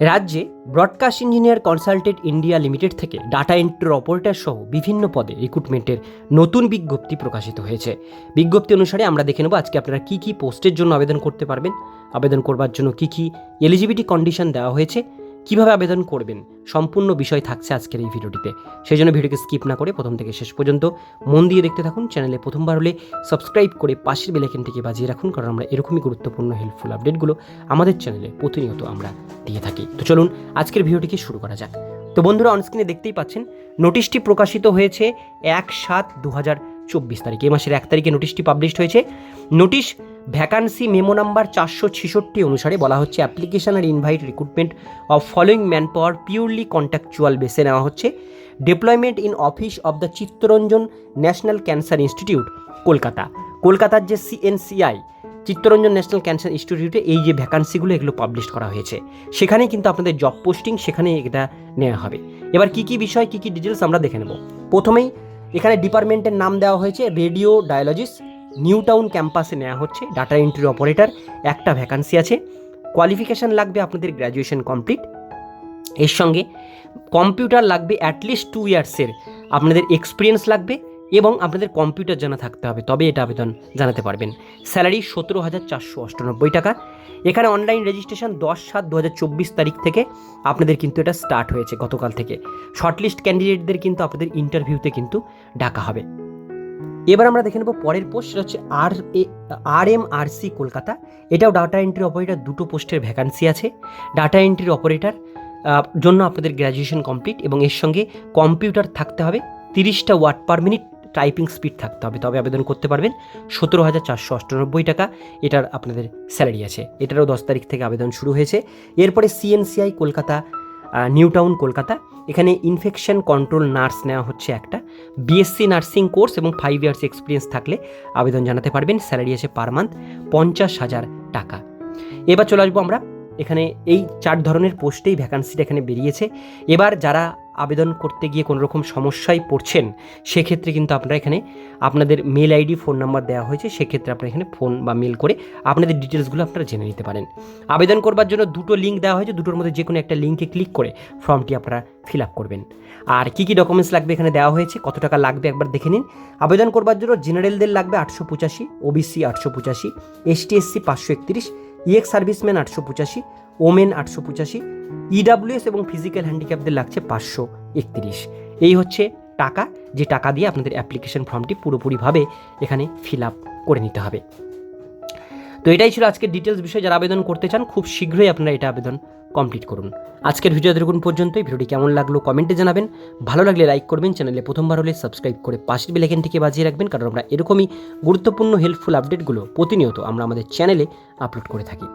রাজ্যে broadcast engineer consultant India limited থেকে data entry operator সহ বিভিন্ন পদে রিক্রুটমেন্টের নতুন বিজ্ঞপ্তি প্রকাশিত হয়েছে। বিজ্ঞপ্তি অনুসারে আমরা দেখে নেব আজকে আপনারা কী কী পোস্টের জন্য আবেদন করতে পারবেন। আবেদন করবার জন্য কী কী এলিজিবিলিটি কন্ডিশন দেওয়া হয়েছে। কীভাবে আবেদন করবেন? সম্পূর্ণ বিষয় থাকছে আজকের এই ভিডিওটিতে। সেই জন্য ভিডিওকে স্কিপ না করে প্রথম থেকে শেষ পর্যন্ত মন দিয়ে দেখতে থাকুন। চ্যানেলে প্রথমবার হলে সাবস্ক্রাইব করে পাশের বেলাইকেনটিকে বাজিয়ে রাখুন, কারণ আমরা এরকমই গুরুত্বপূর্ণ হেল্পফুল আপডেটগুলো আমাদের চ্যানেলে প্রতিনিয়ত আমরা দিয়ে থাকি। তো চলুন আজকের ভিডিওটিকে শুরু করা যাক। তো বন্ধুরা অনস্ক্রিনে দেখতেই পাচ্ছেন নোটিশটি প্রকাশিত হয়েছে এক সাত দু হাজার চব্বিশ তারিখ। এ মাসের এক তারিখে নোটিশটি পাবলিশড হয়েছে। নোটিশ ভ্যাকান্সি মেমো নাম্বার চারশো ছেষট্টি অনুসারে বলা হচ্ছে application are invite recruitment of following manpower purely contractual বেসে নেওয়া হচ্ছে। Deployment in office of the Chittaranjan national cancer institute Kolkata. কলকাতার যে সিএনসিআই চিত্তরঞ্জন ন্যাশনাল ক্যান্সার ইনস্টিটিউটে এই যে ভ্যাকান্সিগুলো এগুলো পাবলিশ করা হয়েছে। সেখানেই কিন্তু আপনাদের জব পোস্টিং সেখানে এটা নেওয়া হবে। এবার কি কি বিষয়, কি কি ডিটেলস আমরা দেখে নেব। প্রথমেই এখানে ডিপার্টমেন্টের নাম দেওয়া হয়েছে রেডিও ডায়োলজিস্ট। নিউ টাউন ক্যাম্পাসে নেওয়া হচ্ছে ডাটা এন্ট্রি অপারেটর। একটা ভ্যাকান্সি আছে। কোয়ালিফিকেশান লাগবে আপনাদের গ্র্যাজুয়েশন কমপ্লিট। এর সঙ্গে কম্পিউটার লাগবে অ্যাটলিস্ট টু ইয়ার্সের আপনাদের এক্সপিরিয়েন্স লাগবে। এবং আপনাদের কম্পিউটার জানা থাকতে হবে তবে এটা আবেদন জানাতে পারবেন। স্যালারি সতেরো হাজার চারশো অষ্টানব্বই টাকা। এখানে অনলাইন রেজিস্ট্রেশন দশ সাত দু তারিখ থেকে আপনাদের কিন্তু এটা স্টার্ট হয়েছে গতকাল থেকে। শর্টলিস্ট ক্যান্ডিডেটদের কিন্তু আপনাদের ইন্টারভিউতে কিন্তু ডাকা হবে। এবার আমরা দেখে নেব পরের পোস্ট, সেটা হচ্ছে R A, R M R C Kolkata. এটাও ডাটা এন্ট্রি অপারেটর দুটো পোস্টের ভ্যাকান্সি আছে। ডাটা এন্ট্রি অপারেটর জন্য আপনাদের গ্র্যাজুয়েশন কমপ্লিট এবং এর সঙ্গে কম্পিউটার থাকতে হবে। তিরিশটা word per minute typing speed থাকতে হবে। তবে আবেদন করতে পারবেন সতেরো হাজার চারশো অষ্টানব্বই টাকা। এটার আপনাদের স্যালারি আছে। এটারও দশ তারিখ থেকে আবেদন শুরু হয়েছে। এরপরে CNCI Kolkata new town Kolkata. এখানে ইনফেকশন কন্ট্রোল নার্স নেওয়া হচ্ছে একটা। বিএসসি নার্সিং কোর্স এবং ফাইভ ইয়ার্স এক্সপিরিয়েন্স থাকলে আবেদন জানাতে পারবেন। স্যালারি আছে পার মান্থ পঞ্চাশ হাজার টাকা। এবার চলে আসব আমরা। এখানে এই চার ধরনের পোস্টেই ভ্যাকান্সিটা এখানে বেরিয়েছে। এবার যারা আবেদন করতে গিয়ে কোনো রকম সমস্যায় পড়ছেন, সেক্ষেত্রে কিন্তু আপনারা এখানে আপনাদের মেল আইডি ফোন নাম্বার দেওয়া হয়েছে, সেক্ষেত্রে আপনারা এখানে ফোন বা মেল করে আপনাদের ডিটেলসগুলো আপনারা জেনে নিতে পারেন। আবেদন করবার জন্য দুটো লিঙ্ক দেওয়া হয়েছে, দুটোর মধ্যে যে কোনো একটা লিঙ্কে ক্লিক করে ফর্মটি আপনারা ফিল আপ করবেন। আর কী কী ডকুমেন্টস লাগবে এখানে দেওয়া হয়েছে, কত টাকা লাগবে একবার দেখে নিন। আবেদন করবার জন্য জেনারেলদের লাগবে আটশো পঁচাশি ওবিসি আটশো পঁচাশি এসটি পাঁচশো একত্রিশ ইএক্স সার্ভিসম্যান আটশো পঁচাশি ওমেন আটশো পঁচাশি ইডাব্লিউএস এবং ফিজিক্যাল হ্যান্ডিক্যাপদের লাগছে পাঁচশো একত্রিশ। এই হচ্ছে টাকা, যে টাকা দিয়ে আপনাদের অ্যাপ্লিকেশন ফর্মটি পুরোপুরিভাবে এখানে ফিল আপ করে নিতে হবে। তো এটাই ছিল আজকের ডিটেলস বিষয়ে। যারা আবেদন করতে চান, খুব শীঘ্রই আপনারা এটা আবেদন কমপ্লিট করুন। আজকের ভিডিও দেখুন পর্যন্তই। ভিডিওটি কেমন লাগল কমেন্টে জানাবেন। ভালো লাগলে লাইক করবেন। চ্যানেলে প্রথমবার হলে সাবস্ক্রাইব করে পাশের বেলাইকেনটিকে বাজিয়ে রাখবেন। কারণ আমরা এরকমই গুরুত্বপূর্ণ হেল্পফুল আপডেটগুলো প্রতিনিয়ত আমরা আমাদের চ্যানেলে আপলোড করে থাকি।